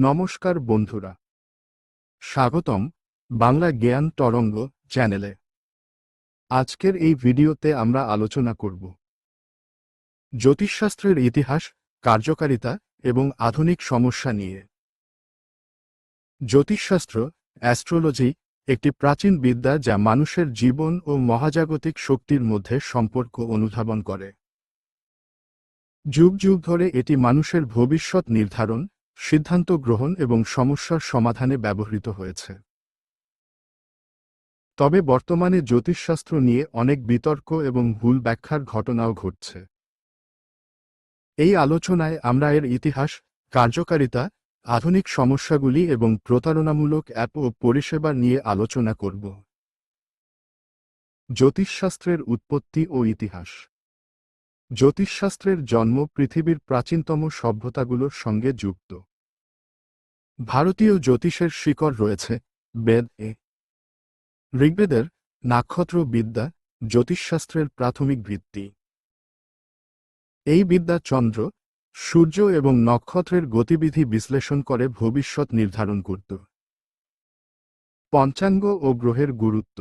নমস্কার বন্ধুরা। স্বাগতম বাংলা জ্ঞান তরঙ্গ চ্যানেলে। আজকের এই ভিডিওতে আমরা আলোচনা করব। জ্যোতিষশাস্ত্রের ইতিহাস, কার্যকারিতা এবং আধুনিক সমস্যা নিয়ে। জ্যোতিষশাস্ত্র, অ্যাস্ট্রোলজি একটি প্রাচীন বিদ্যা যা মানুষের জীবন ও মহাজাগতিক শক্তির মধ্যে সম্পর্ক অনুধাবন করে। যুগ যুগ ধরে এটি মানুষের ভবিষ্যৎ নির্ধারণ সিদ্ধান্ত গ্রহণ এবং সমস্যার সমাধানে ব্যবহৃত হয়েছে। তবে বর্তমানে জ্যোতিষশাস্ত্র নিয়ে অনেক বিতর্ক এবং ভুল ব্যাখ্যার ঘটনাও ঘটছে। এই আলোচনায় আমরা এর ইতিহাস, কার্যকারিতা, আধুনিক সমস্যাগুলি এবং প্রতারণামূলক অ্যাপ ও পরিষেবা নিয়ে আলোচনা করব। জ্যোতিষশাস্ত্রের উৎপত্তি ও ইতিহাস। জ্যোতিষশাস্ত্রের জন্ম পৃথিবীর প্রাচীনতম সভ্যতাগুলোর সঙ্গে যুক্ত। ভারতীয় জ্যোতিষের শিকড় রয়েছে, বেদ এ। ঋগ্বেদের নাক্ষত্র বিদ্যা জ্যোতিষশাস্ত্রের প্রাথমিক ভিত্তি। এই বিদ্যা চন্দ্র সূর্য এবং নক্ষত্রের গতিবিধি বিশ্লেষণ করে ভবিষ্যৎ নির্ধারণ করত। পঞ্চাঙ্গ ও গ্রহের গুরুত্ব।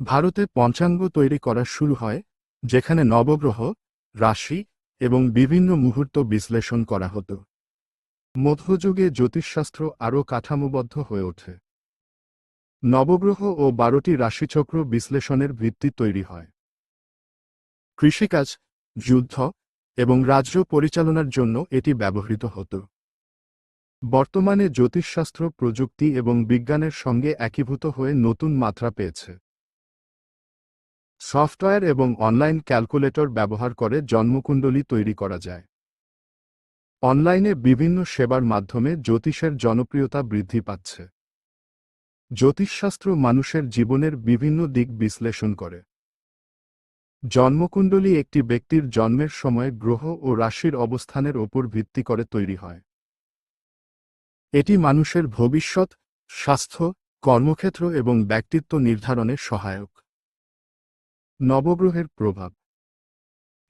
ভারতে পঞ্চাঙ্গ তৈরি করা শুরু হয়, যেখানে নবগ্রহ, রাশি এবং বিভিন্ন মুহূর্ত বিশ্লেষণ করা হতো। মধ্যযুগে জ্যোতিষশাস্ত্র আরও কাঠামোবদ্ধ হয়ে ওঠে। নবগ্রহ ও বারোটি রাশিচক্র বিশ্লেষণের ভিত্তি তৈরি হয়। কৃষিকাজ, যুদ্ধ এবং রাজ্য পরিচালনার জন্য এটি ব্যবহৃত হতো। বর্তমানে জ্যোতিষশাস্ত্র প্রযুক্তি এবং বিজ্ঞানের সঙ্গে একীভূত হয়ে নতুন মাত্রা পেয়েছে। সফটওয়্যার এবং অনলাইন ক্যালকুলেটর ব্যবহার করে জন্মকুণ্ডলী তৈরি করা যায়। অনলাইনে বিভিন্ন সেবার মাধ্যমে জ্যোতিষের জনপ্রিয়তা বৃদ্ধি পাচ্ছে। জ্যোতিষশাস্ত্র মানুষের জীবনের বিভিন্ন দিক বিশ্লেষণ করে। জন্মকুণ্ডলী একটি ব্যক্তির জন্মের সময় গ্রহ ও রাশির অবস্থানের ওপর ভিত্তি করে তৈরি হয়। এটি মানুষের ভবিষ্যৎ, স্বাস্থ্য, কর্মক্ষেত্র এবং ব্যক্তিত্ব নির্ধারণে সহায়ক। নবগ্রহের প্রভাব।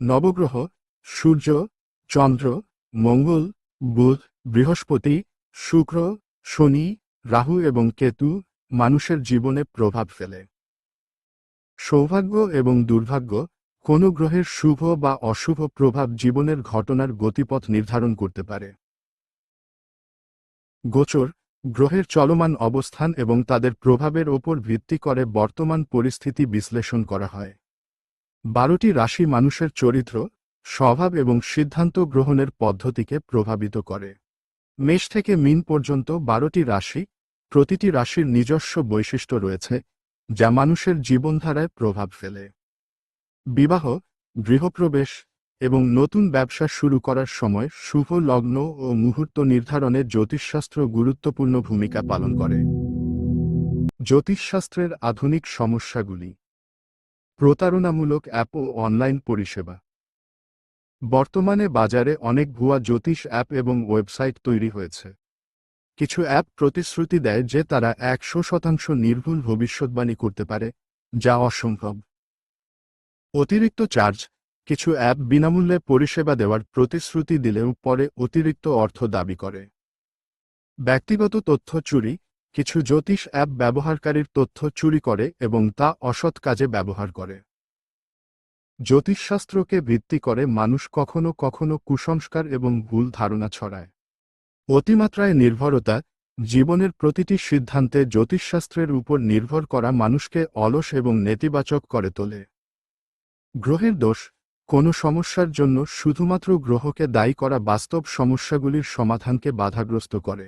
নবগ্রহ সূর্য, চন্দ্র মঙ্গল, বুধ, বৃহস্পতি, শুক্র, শনি, রাহু এবং কেতু মানুষের জীবনে প্রভাব ফেলে। সৌভাগ্য এবং দুর্ভাগ্য কোনো গ্রহের শুভ বা অশুভ প্রভাব জীবনের ঘটনার গতিপথ নির্ধারণ করতে পারে। গোচর, গ্রহের চলমান অবস্থান এবং তাদের প্রভাবের ওপর ভিত্তি করে বর্তমান পরিস্থিতি বিশ্লেষণ করা হয়। বারোটি রাশি মানুষের চরিত্র স্বভাব এবং সিদ্ধান্ত গ্রহণের পদ্ধতিকে প্রভাবিত করে। মেষ থেকে মিন পর্যন্ত বারোটি রাশি, প্রতিটি রাশির নিজস্ব বৈশিষ্ট্য রয়েছে, যা মানুষের জীবনধারায় প্রভাব ফেলে। বিবাহ, গৃহপ্রবেশ এবং নতুন ব্যবসা শুরু করার সময় শুভ লগ্ন ও মুহূর্ত নির্ধারণে জ্যোতিষশাস্ত্র গুরুত্বপূর্ণ ভূমিকা পালন করে। জ্যোতিষশাস্ত্রের আধুনিক সমস্যাগুলি। প্রতারণামূলক অ্যাপ ও অনলাইন পরিষেবা। বর্তমানে বাজারে অনেক ভুয়া জ্যোতিষ অ্যাপ এবং ওয়েবসাইট তৈরি হয়েছে। কিছু অ্যাপ প্রতিশ্রুতি দেয় যে তারা একশো শতাংশ নির্ভুল ভবিষ্যৎবাণী করতে পারে, যা অসম্ভব। অতিরিক্ত চার্জ, কিছু অ্যাপ বিনামূল্যে পরিষেবা দেওয়ার প্রতিশ্রুতি দিলেও পরে অতিরিক্ত অর্থ দাবি করে। ব্যক্তিগত তথ্য চুরি, কিছু জ্যোতিষ অ্যাপ ব্যবহারকারীর তথ্য চুরি করে এবং তা অসৎ কাজে ব্যবহার করে। জ্যোতিষশাস্ত্রকে ভিত্তি করে মানুষ কখনো কখনো কুসংস্কার এবং ভুল ধারণা ছড়ায়। অতিমাত্রায় নির্ভরতা, জীবনের প্রতিটি সিদ্ধান্তে জ্যোতিষশাস্ত্রের উপর নির্ভর করা মানুষকে অলস এবং নেতিবাচক করে তোলে। গ্রহের দোষ, কোনো সমস্যার জন্য শুধুমাত্র গ্রহকে দায়ী করা বাস্তব সমস্যাগুলির সমাধানকে বাধাগ্রস্ত করে।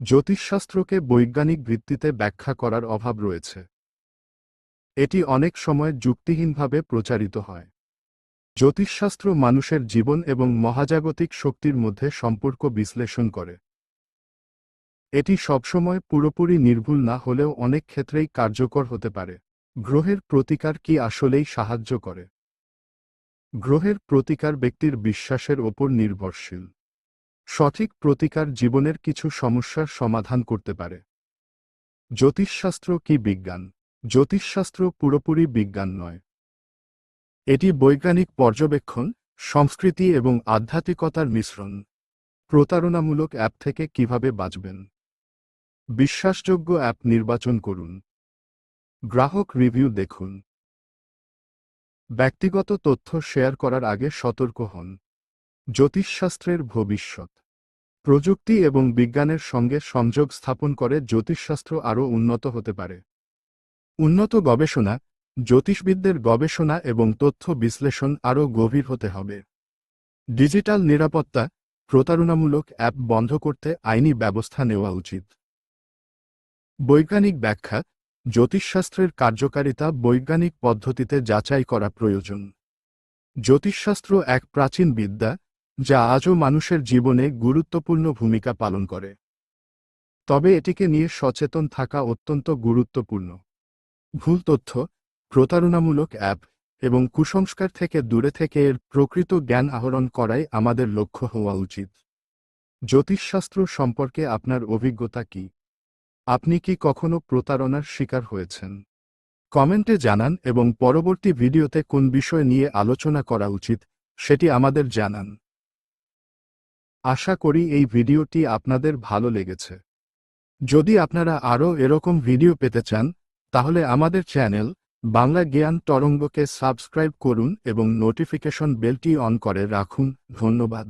জ্যোতিষশাস্ত্রকে বৈজ্ঞানিক ভিত্তিতে ব্যাখ্যা করার অভাব রয়েছে। এটি অনেক সময় যুক্তিহীনভাবে প্রচারিত হয়। জ্যোতিষশাস্ত্র মানুষের জীবন এবং মহাজাগতিক শক্তির মধ্যে সম্পর্ক বিশ্লেষণ করে। এটি সবসময় পুরোপুরি নির্ভুল না হলেও অনেক ক্ষেত্রেই কার্যকর হতে পারে। গ্রহের প্রতিকার কি আসলেই সাহায্য করে? গ্রহের প্রতিকার ব্যক্তির বিশ্বাসের ওপর নির্ভরশীল। সঠিক প্রতিকার জীবনের কিছু সমস্যার সমাধান করতে পারে। জ্যোতিষশাস্ত্র কি বিজ্ঞান? জ্যোতিষশাস্ত্র পুরোপুরি বিজ্ঞান নয়। এটি বৈজ্ঞানিক পর্যবেক্ষণ, সংস্কৃতি এবং আধ্যাত্মিকতার মিশ্রণ। প্রতারণামূলক অ্যাপ থেকে কীভাবে বাঁচবেন? বিশ্বাসযোগ্য অ্যাপ নির্বাচন করুন। গ্রাহক রিভিউ দেখুন। ব্যক্তিগত তথ্য শেয়ার করার আগে সতর্ক হন। জ্যোতিষশাস্ত্রের ভবিষ্যৎ। প্রযুক্তি এবং বিজ্ঞানের সঙ্গে সংযোগ স্থাপন করে জ্যোতিষশাস্ত্র আরও উন্নত হতে পারে। উন্নত গবেষণা, জ্যোতিষবিদদের গবেষণা এবং তথ্য বিশ্লেষণ আরও গভীর হতে হবে। ডিজিটাল নিরাপত্তা, প্রতারণামূলক অ্যাপ বন্ধ করতে আইনি ব্যবস্থা নেওয়া উচিত। বৈজ্ঞানিক ব্যাখ্যা, জ্যোতিষশাস্ত্রের কার্যকারিতা বৈজ্ঞানিক পদ্ধতিতে যাচাই করা প্রয়োজন। জ্যোতিষশাস্ত্র এক প্রাচীন বিদ্যা, যা আজও মানুষের জীবনে গুরুত্বপূর্ণ ভূমিকা পালন করে। তবে এটিকে নিয়ে সচেতন থাকা অত্যন্ত গুরুত্বপূর্ণ। ভুল তথ্য, প্রতারণামূলক অ্যাপ এবং কুসংস্কার থেকে দূরে থেকে এর প্রকৃত জ্ঞান আহরণ করাই আমাদের লক্ষ্য হওয়া উচিত। জ্যোতিষশাস্ত্র সম্পর্কে আপনার অভিজ্ঞতা কি? আপনি কি কখনো প্রতারণার শিকার হয়েছেন? কমেন্টে জানান এবং পরবর্তী ভিডিওতে কোন বিষয় নিয়ে আলোচনা করা উচিত, সেটি আমাদের জানান। আশা করি এই ভিডিওটি আপনাদের ভালো লেগেছে। যদি আপনারা আরও এরকম ভিডিও পেতে চান তাহলে আমাদের চ্যানেল বাংলা জ্ঞান তরঙ্গকে সাবস্ক্রাইব করুন এবং নোটিফিকেশন বেলটি অন করে রাখুন। ধন্যবাদ।